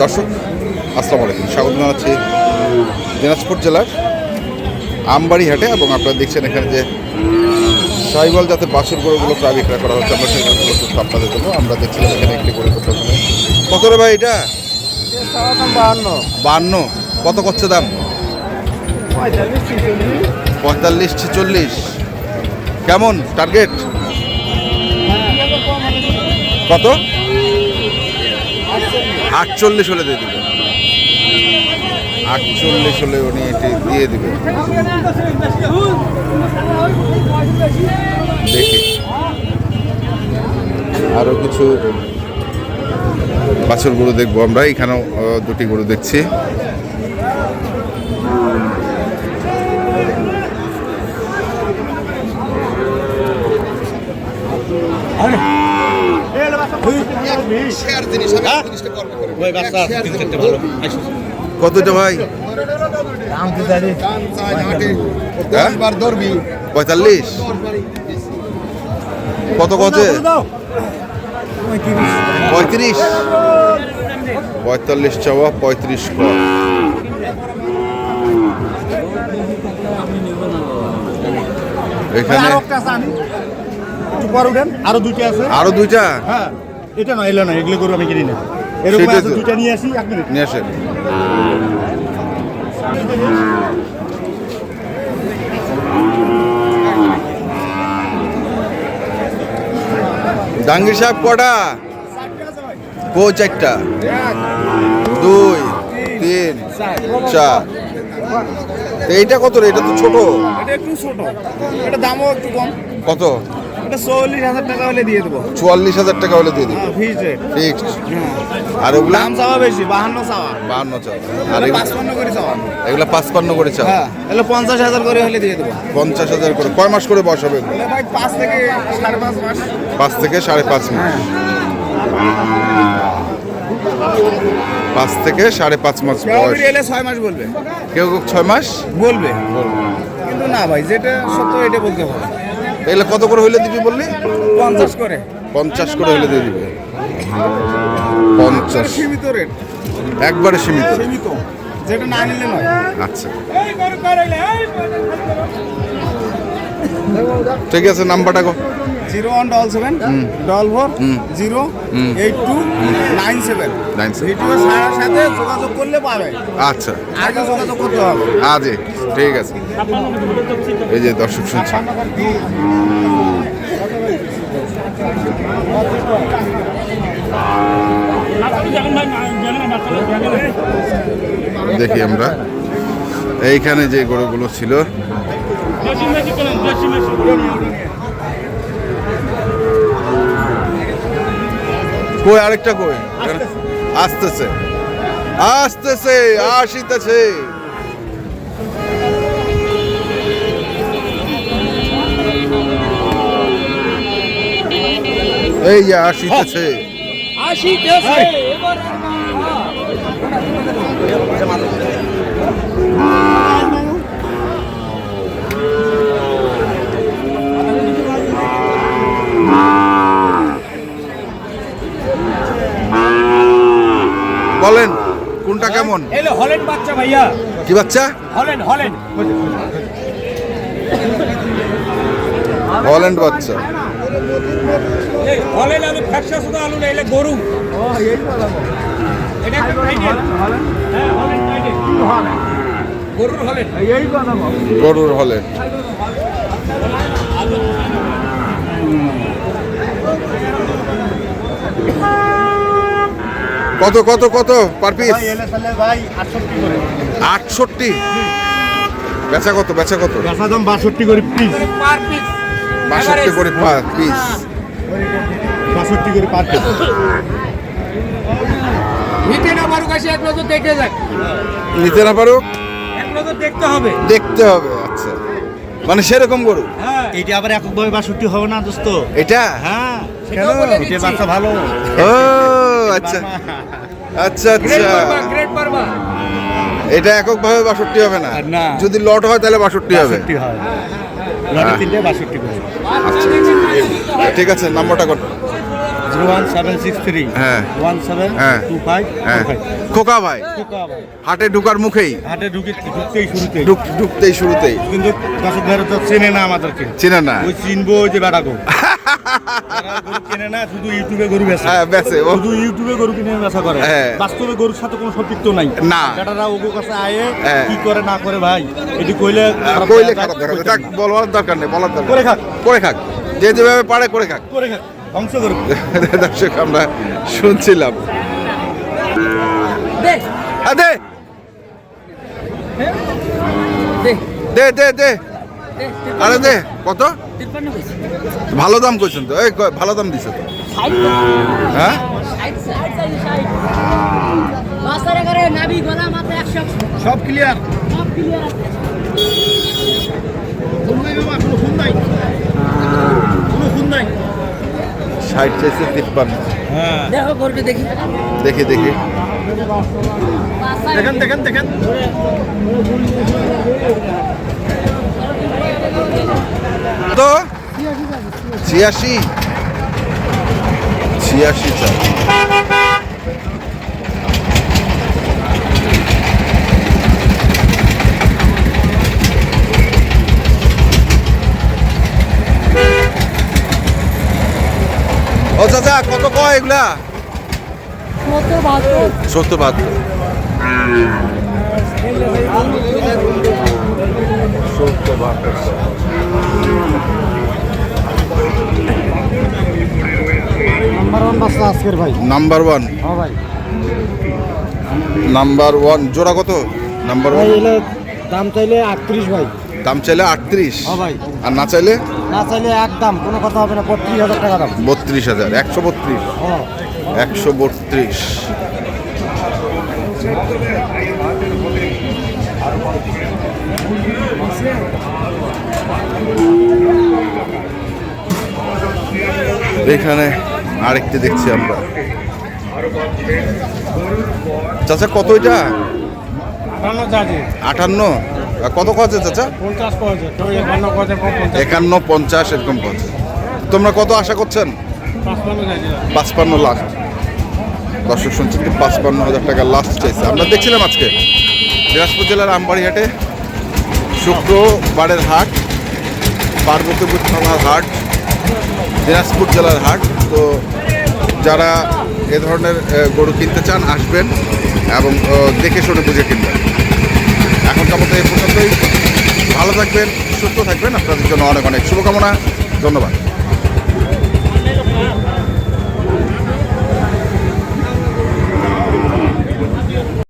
দর্শক, আসসালামু আলাইকুম। স্বাগত জানাচ্ছি দিনাজপুর জেলার আমবাড়ি হাটে এবং আপনারা দেখছেন এখানে যে সাইবল যাতে বাছুর গরুগুলো প্রায় বিক্রয় করা হচ্ছে। আমরা গরুগুলো একটু আপনাদের জন্য। আমরা দেখছিলাম এখানে একটি গরু করতে কত রে ভাই এটা? বান্ন। কত করছে দাম? পঁয়তাল্লিশ ছেচল্লিশ। কেমন? টার্গেট? কত? আটচল্লিশ হলে দিয়ে দিবে। আটচল্লিশ হলে উনি এটি দিয়ে দিবে। দেখি। আরও কিছু বাছুর গরু দেখব আমরা। এখানেও দুটি গরু দেখছি। কতটা ভাই? হ্যাঁ? পঁয়তাল্লিশ? কত কত? পঁয়ত্রিশ। পঁয়তাল্লিশ চাওয়া পঁয়ত্রিশ কর। এখানে আরও দুইটা আছে। আরও দুইটা? হ্যাঁ। এটা না এলো না এগুলো গরু আমি কিনি না এরকম আছে তো। দুইটা নিয়ে আসি এক মিনিট নিয়ে আসেন জাহাঙ্গীর সাহেব কটা? কো চারটা। দুই তিন চার। এইটা কত রে? এটা তো ছোট। এটা একটু ছোট। এটা দামও একটু কম। কত? এটা চল্লিশ হাজার টাকা হলে দিয়ে দেবো। চুয়াল্লিশ হাজার টাকা হলে দিয়ে দিবি। ফিক্স রেট ফিক্সড আর ওগুলা দাম চাওয়া বেশি বাহান্ন চাওয়া। বাহান্ন চাও আর পাঁচপান্ন করে চাওয়া। এগুলা পাঁচপান্ন করে চাও হ্যাঁ পঞ্চাশ হাজার করে হলে দিয়ে দেবো। পঞ্চাশ হাজার করে। কয় মাস করে বয়স হবে ভাই পাঁচ থেকে সাড়ে পাঁচ মাস। পাঁচ থেকে সাড়ে পাঁচ মাস। পাঁচ থেকে সাড়ে পাঁচ মাস বয়স। এলে ছয় মাস বলবে। কেউ কেউ ছয় মাস? বলবে। কিন্তু না ভাই যেটা সত্য এটা বলতে হবে। এগুলো কত করে হইলে দিবি বললি? পঞ্চাশ করে। পঞ্চাশ করে হইলে দিয়ে দিবে। পঞ্চাশ। সীমিত রেট একবারে সীমিত। সীমিত। যেটা না নিলে নয়। আচ্ছা। ঠিক আছে নাম্বারটা zero one double seven double four zero eight two nine seven. Nine seven. সাথে যোগাযোগ করলে পাবে। আচ্ছা। আগে যোগাযোগ করতে হবে। আজে ঠিক আছে। এই যে দর্শক শুনছে। দেখি আমরা। এইখানে যে গরুগুলো ছিল কই আরেকটা কই? আসতেছে। আসতেছে আসিতেছে। এই যে আসিতেছে। বলেন কোনটা কেমন? এলো হলেন্ড বাচ্চা ভাইয়া। কি বাচ্চা? হলেন্ড হলেন্ড হল্যান্ড বাচ্চা। হলেন আলু ফ্যাকশা শুধু আলু না গরু। এটা একটা টাইটেল হ্যাঁ হলেন টাইটেল গরুর হলেন। গরুর হল্যান্ড কত কত কত পার পিস আটষট্টি বেচা কত বেচা কত? বেচা দাম বাষট্টি করে পিস বাষট্টি করে পিস বাষট্টি করে পার পিস নিতে না পারুক আসি এক নজর দেখে যাক। নিতে না পারো এক নজর দেখতে হবে। দেখতে হবে আচ্ছা। মানে সেরকম গরু? হ্যাঁ। এইটা আবার এককভাবে বাষট্টি হবে না দোস্ত। এটা? হ্যাঁ। এটা বাচ্চা ভালো। ও আচ্ছা। আচ্ছা আচ্ছা। এটা এককভাবে বাষট্টি হবে না। যদি লট হয় তাহলে বাষট্টি হবে। হয়। আচ্ছা। ঠিক আছে নাম্বারটা কত হ্যাঁ। হ্যাঁ। হ্যাঁ। খোকা ভাই। হাটে ঢুকার মুখেই। হাটে ঢুকে ঢুকতেই শুরুতে ঢুকতেই শুরুতেই। কিন্তু চেনে না আমাদেরকে। চিনে না। ওই চিনবো ওই যে বেড়া গরু যারা গরু কেনে না শুধু ইউটিউবে গরু বেচে। হ্যাঁ ও। শুধু ইউটিউবে গরু কিনে বেচা করে। হ্যাঁ। বাস্তবে গরুর সাথে কোনো সম্পৃক্ত নাই। না। বেটারা ওগো কাছে আয়ে হ্যাঁ। কি করে না করে ভাই? এটি কইলে কইলে খারাপ। বলার দরকার নেই বলার দরকার করে খাক। করে খাক। যে যেভাবে পারে করে খাক। করে খাক। ধ্বংস করুক। দর্শক আমরা শুনছিলাম। দে দে দে। দে দে। আরে দে কত? ভালো দাম কইছেন তো। এই ভালো দাম দিছে তো। হ্যাঁ? সব ক্লিয়ার ষাট চাইছে তিপ্পান্ন। হ্যাঁ। দেখি দেখি। দেখেন দেখেন দেখেন। তো ছিয়াশি। ছিয়াশি চাচা কত কয় এগুলা? কত সত্তর বাহাত্তর। সত্তর বাহাত্তর। ওয়ান বাচ্চা আজকের ভাই? নাম্বার ওয়ান হ্যাঁ ভাই। নাম্বার ওয়ান জোড়া কত? নাম্বার ওয়ান এলে দাম চাইলে আটত্রিশ ভাই। দাম চাইলে আটত্রিশ। হ্যাঁ ভাই। আর না চাইলে? না চাইলে এক দাম কোনো কথা হবে না বত্রিশ হাজার টাকা দাম। বত্রিশ হাজার একশো বত্রিশ। হ্যাঁ। একশো বত্রিশ। এখানে আরেকটি দেখছি আমরা। চাচা কত এটা? আটান্ন কত কছে চাচা? একান্ন পঞ্চাশ। এরকম কছে তোমরা কত আশা করছেন? পাঁচপান্ন লাস্ট দর্শক শুনছেন কি পাঁচপান্ন হাজার টাকা লাস্ট চাইছে। আমরা দেখছিলাম আজকে দিনাজপুর জেলার আমবাড়িহাটে শুক্রবারের হাট পার্বতীপুর থানার হাট দিনাজপুর জেলার হাট। তো যারা এ ধরনের গরু কিনতে চান, আসবেন এবং দেখে শুনে বুঝে কিনবেন। এখনকার মতো এই পর্যন্তই। ভালো থাকবেন, সুস্থ থাকবেন। আপনাদের জন্য অনেক অনেক শুভকামনা। ধন্যবাদ।